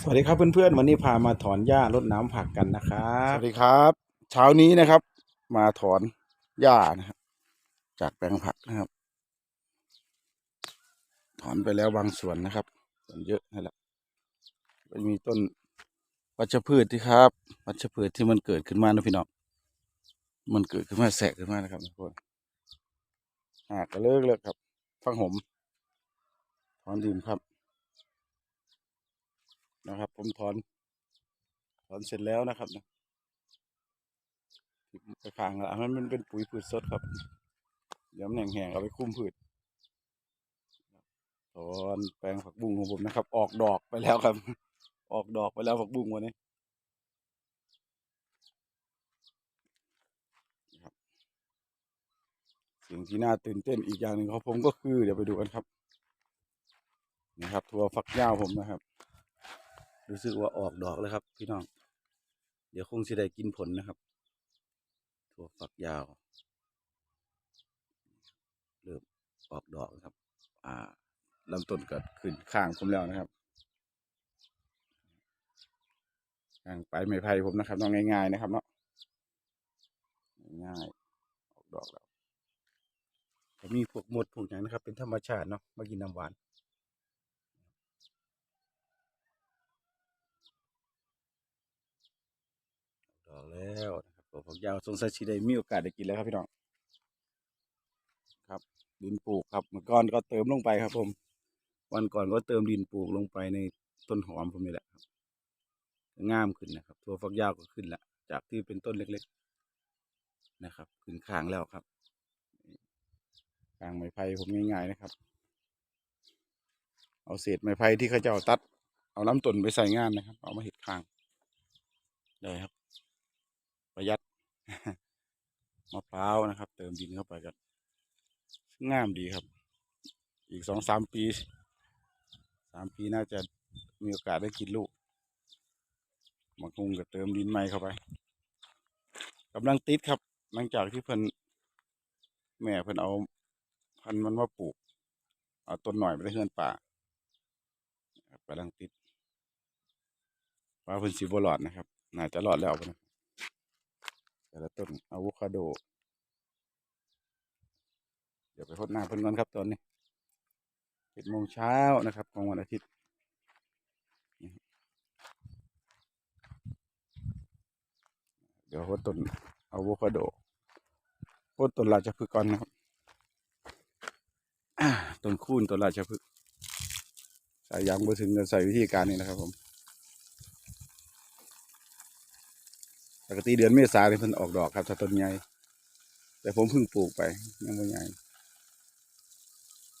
สวัสดีครับเพื่อนๆวันนี้พามาถอนหญ้ารดน้ำผักกันนะครับสวัสดีครับ เช้านี้นะครับ มาถอนหญ้านะครับ จากแปลงผักนะครับ ถอนไปแล้วบางส่วนนะครับส่วนเยอะนั่นแหละก็มีต้นวัชพืชที่ครับ วัชพืชที่มันเกิดขึ้นมานะพี่น้องมันเกิดขึ้นมาแสกขึ้นมานะครับทุกคนหากก็เลิกเลยครับ ฟังหมถอนดินครับ นะครับ ผมถอนถอนเสร็จแล้วนะครับนะไปขางละอันนั้นมันเป็นปุ๋ยพืชสดครับยวมันแห้งๆเอาไปคุ้มพืชถอนแปลงผักบุ้งของผมนะครับ ออกดอกไปแล้วครับ ออกดอกไปแล้วผักบุ้งวันนี้สิ่งที่น่าตื่นเต้นอีกอย่างหนึ่งของผมก็คือ เดี๋ยวไปดูกันครับนี่ครับถั่วฝักยาวผมนะครับ รู้สึกว่าออกดอกแล้วครับ พี่น้อง เดี๋ยวคงจะได้กินผลนะครับ ถั่วฝักยาว เริ่มออกดอกนะครับ อ่าลำต้นก็ขึ้นข้างผมแล้วนะครับข้างไปไม้ไผ่ผมนะครับน้องง่ายๆนะครับเนาะง่ายออกดอกแล้วมีพวกมดพวกอย่างนะครับ เป็นธรรมชาติเนาะมากินน้ำหวานออกดอก แล้วนะครับถั่วฝักยาวสงสัยชีได้มีโอกาสได้กินแล้วครับพี่น้องครับ ดินปลูกครับเมื่อก่อนก็เติมลงไปครับ ผม วันก่อนก็เติมดินปลูกลงไปในต้นหอมผมนี่แหละครับงามขึ้นนะครับถั่วฝักยาวก็ขึ้นละจากที่เป็นต้นเล็ก ๆนะครับ ขึ้นข้างแล้วครับข้างไม้ไผ่ผมง่ายๆนะครับ เอาเศษไม้ไผ่ที่เขาเจ้าตัด เอาลำต้นไปใส่งานนะครับ เอามาเห็ดข้างได้ครับ ประหยัด มะพร้าวนะครับ เติมดินเข้าไปกันงามดีครับ อีกสองสามปีสามปีน่าจะมีโอกาสได้กินลูกหมักหุงก็เติมดินใหม่เข้าไปกำลังติดครับ หลังจากที่เพิ่นแม่เพิ่นเอา พันมันมาปลูก เอาต้นหน่อยไปได้เฮือนป่ากำลังติดว่าเพิ่นสิบ่รอดนะครับ น่าจะรอดแล้วนะแต่ละต้นอะโวคาโด เดี๋ยวไปพดน้ำเพิ่นก่อนครับตอนนี้เจ็ดโมงเช้านะครับของวันอาทิตย์เดี๋ยวพดต้นอะโวคาโดพดต้นราชพฤกษ์ก่อนนะครับต้นคูนต้นราชพฤกษ์ใส่ยังบ่ถึงก็ใส่วิธีการนี้นะครับผมปกติเดือนเมษาเนี่ยเพิ่นออกดอกครับถ้าต้นใหญ่แต่ผมเพิ่งปลูกไปยังไม่ใหญ่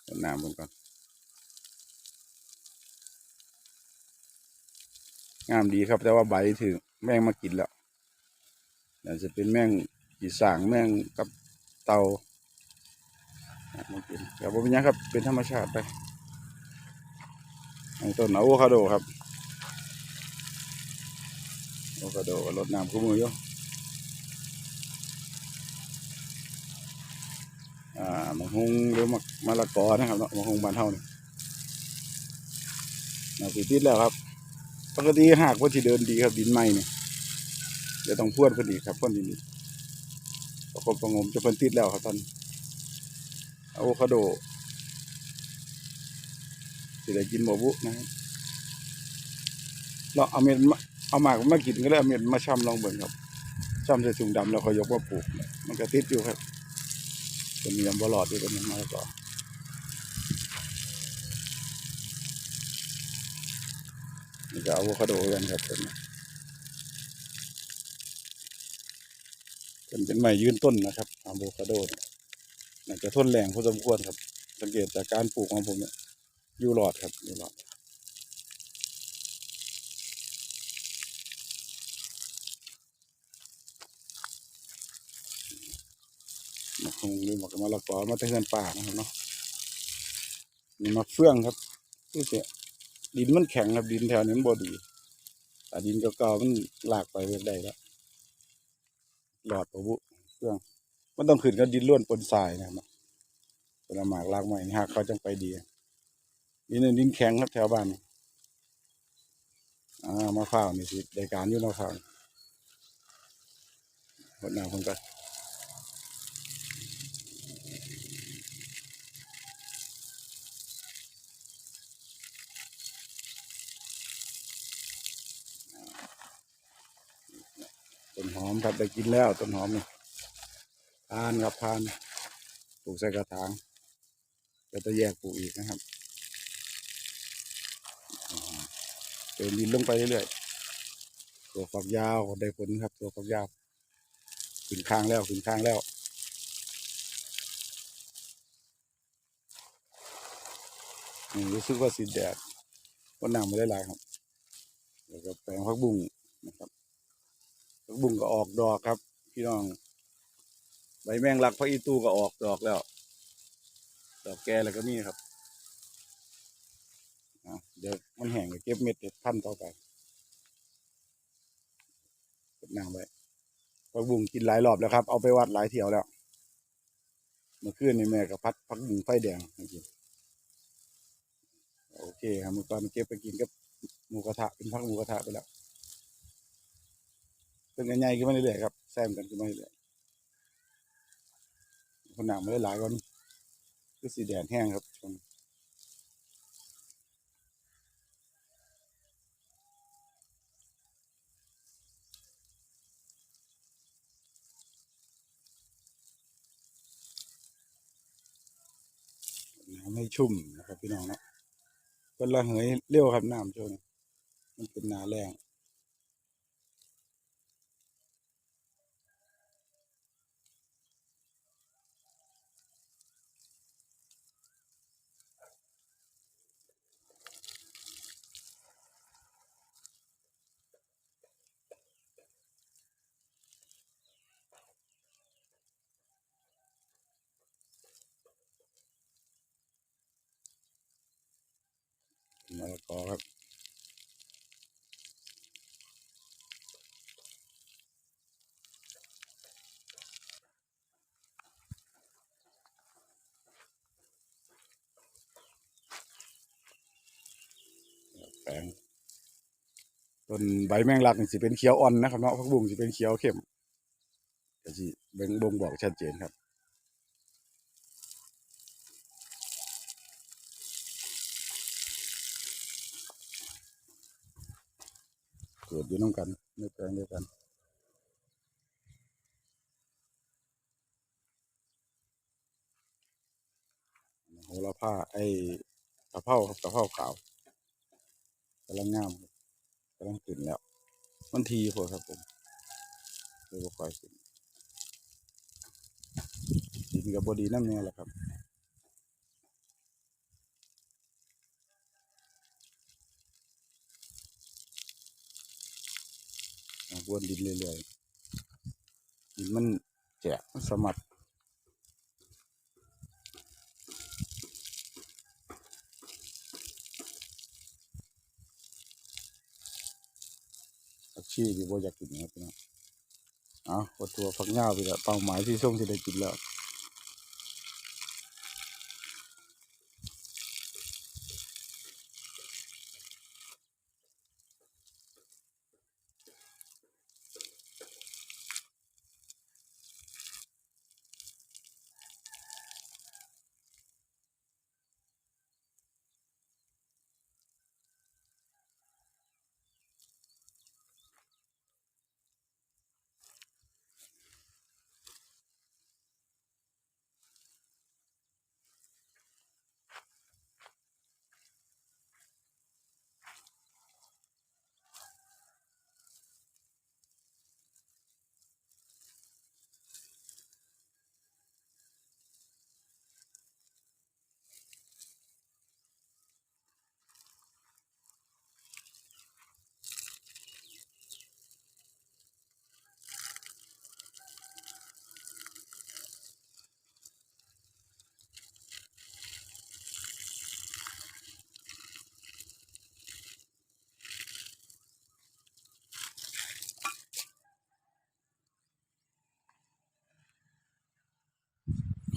รดน้ำผมก่อน งามดีครับ แต่ว่าใบถึงแมงมากินแล้วน่าจะเป็นแมงกีสางแมงกับเตามากินแต่ว่าเป็นยังครับ เป็นธรรมชาติไปอันต้นอะโวคาโดครับอะโวคาโดรดน้ำคู่มือยู่อ่า มะฮงหรือมะมะละกอนะครับเนาะมะฮงบานเฮานี่นาสิติดแล้วครับ ปกติหากว่าที่เดินดีครับดินใหม่เนี่ยเดี๋ยวต้องพ่วนเพิ่นอีกครับพ่วนดินอีกประกบประงมจะเพิ่นติดแล้วครับตอนอะโวคาโดสิได้กินบ่บุนะครับเราเอาเม็ดมาเอาหมากมากินก็ได้เอาเม็ดมาช่ำลองเบิ่งครับช่ำใส่ถุงดำแล้วค่อยยกมาปลูก มันก็ติดอยู่ครับ จะมีลำบลอดอยู่ตรงนี้มาแล้วก็นี่ก็อะโวคาโดกันครับเป็นเป็นเป็นไม้ยืนต้นนะครับอะโวคาโดเนี่ยน่าจะทนแรงพอสมควรครับ สังเกตจากการปลูกของผมเนี่ยอยู่หลอดครับอยู่หลอด มะ มกมะละกอมาต่เฮือนป่านะครับเนาะนี่มะเฟื่องครับคือเสียดินมันแข็งครับดินแถวนี้มันบดีแต่ดินเก่าๆมันหลากไปเรื่อยได้แล้วหลอดปะบุเฟื่อง มันต้องขึ้นกับดินล้วนปนทรายนะครับเนาะเป็นหมากลากใหม่นี่หากเขาจังไปดีดินนดินแข็งครับแถวบ้านอ่ามะพร้าวนี่สิได้การอยู่มะพร้าวหดน้ำเพิ่นก็ต้นหอ มครับได้กินแล้วต้นหอมนี่ทานครับทานปลูกใส่กระถางก็จะแยกปลูกอีกนะครับเติมดินลงไปเรื่อยๆตัวฝักยาวได้ผลครับ ตัวฝักยาวขึ้นข้างแล้วขึ้นข้างแล้วรู้สึกว่าสีแดดก็นำมาได้หลายครับแล้วก็แปลงพักบุ้งนะครับ บุ้งก็ออกดอกครับ พี่น้อง ใบแมงลักพระอีตูก็ออกดอกแล้ว ดอกแก่แล้วก็มีครับเดี๋ยวมันแห้งก็เก็บเม็ดเด็ดพันต่อไปเก็บนางไว้พักบุ้งกินหลายรอบแล้วครับ เอาไปวัดหลายเที่ยวแล้วเมื่อคืนนี่แม่ก็พัดพักบุ้งไฟแดงกินโอเคครับเมื่อก่อนเก็บไปกินกับหมูกระทะเป็นพักหมูกระทะไปแล้ว เป็นใหญ่ๆขึ้นมาเรื่อยๆครับแซมกันขึ้นมาเรื่อยๆคนหนังไม่ได้หลายก่อนคือสีแดงแห้งครับช่วงน้ำให้ชุ่มนะครับพี่น้องนะเป็นระเหยเร็วครับน้ำช่วงนี้มันเป็นนาแรง มะละกอครับแปลงต้นใบแมงลักนี่สิเป็นเขียวอ่อนนะครับเนาะผักบุ้งสิเป็นเขียวเข้มก็สิเบ่งบ่งบอกชัดเจนครับ กิดอยู่น้ำกันในแปลงเดียวกันโหระพาไอ้กระเพราครับกะเพราขาวกำลังงามครับกำลังขึ้นแล้ว มันทีพอครับผมเลยบ่ค่อยขึ้นดินกับบดีน้ำเนี่ยแหละครับ วนดินเรื่อยๆดินมันแจกสมัดชีที่บ่อยากกินนะครับพี่น้องอาพอทัวฝักยาวไปละเป้าหมายที่ส่งที่ได้กินแล้ว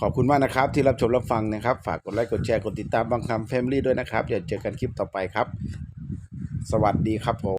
ขอบคุณมากนะครับที่รับชมรับฟังนะครับ ฝากกดไลค์กดแชร์กดติดตามบางคำแฟมิลี่ด้วยนะครับอย่าเจอกันคลิปต่อไปครับ สวัสดีครับผม